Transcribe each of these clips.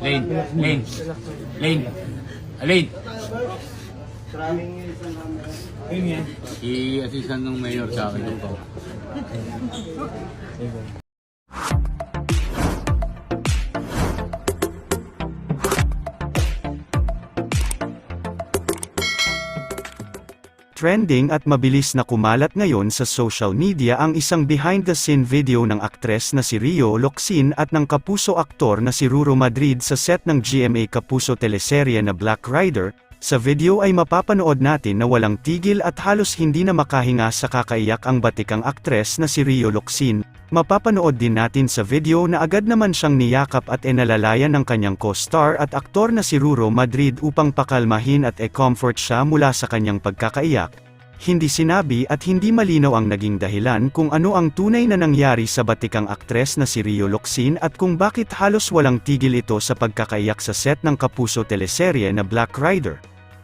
Lane, lane, lane, lane. Yun yan. I-assistant ng mayor sa akin Trending at mabilis na kumalat ngayon sa social media ang isang behind-the-scene video ng aktres na si Rio Locsin at ng kapuso aktor na si Ruro Madrid sa set ng GMA Kapuso teleserye na Black Rider. Sa video ay mapapanood natin na walang tigil at halos hindi na makahinga sa kakaiyak ang batikang aktres na si Rio Locsin. Mapapanood din natin sa video na agad naman siyang niyakap at enalalayan ng kanyang co-star at aktor na si Ruro Madrid upang pakalmahin at e-comfort siya mula sa kanyang pagkakaiyak. Hindi sinabi at hindi malinaw ang naging dahilan kung ano ang tunay na nangyari sa batikang aktres na si Rio Locsin at kung bakit halos walang tigil ito sa pagkakaiyak sa set ng kapuso teleserye na Black Rider.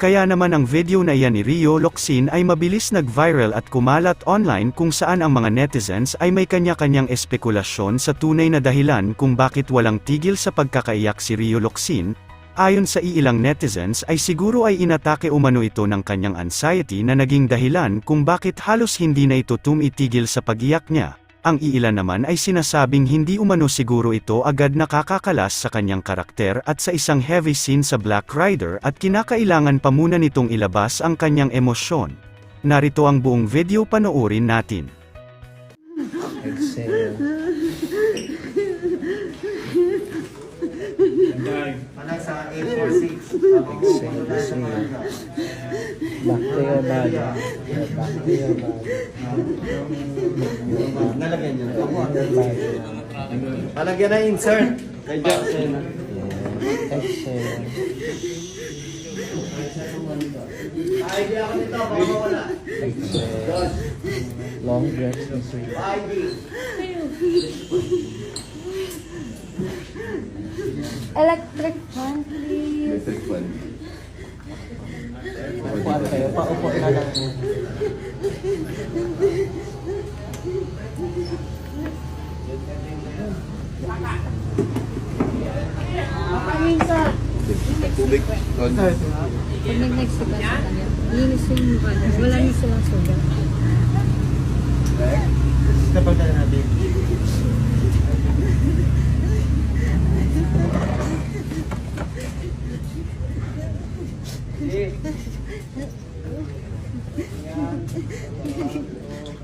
Kaya naman ang video na iyan ni Rio Locsin ay mabilis nag-viral at kumalat online kung saan ang mga netizens ay may kanya-kanyang espekulasyon sa tunay na dahilan kung bakit walang tigil sa pagkakaiyak si Rio Locsin. Ayon sa iilang netizens ay siguro ay inatake umano ito ng kanyang anxiety na naging dahilan kung bakit halos hindi na ito tumitigil sa pagiyak niya. Ang iilan naman ay sinasabing hindi umano siguro ito agad nakakakalas sa kanyang karakter at sa isang heavy scene sa Black Rider at kinakailangan pa muna nitong ilabas ang kanyang emosyon. Narito ang buong video panoorin natin. Exhale. Sa 846. Exhale. Exhale. Back to your body. Back to your body. Palagyan na insert. Kay Jackson. Exhale. ID ako nito. Baka wala. Long breaths and sweet. ID. Electric fan, please. Upuan kayo. Paupo na lang. Minsan. Pag nag-next ka sa kanya, linis yung mukha niya. Wala niya silang sugat. Kapag na natin.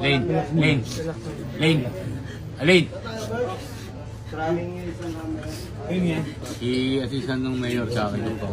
Lane, lane, lane, lane. Yun yan. I-assistant ng mayor sa akin ito.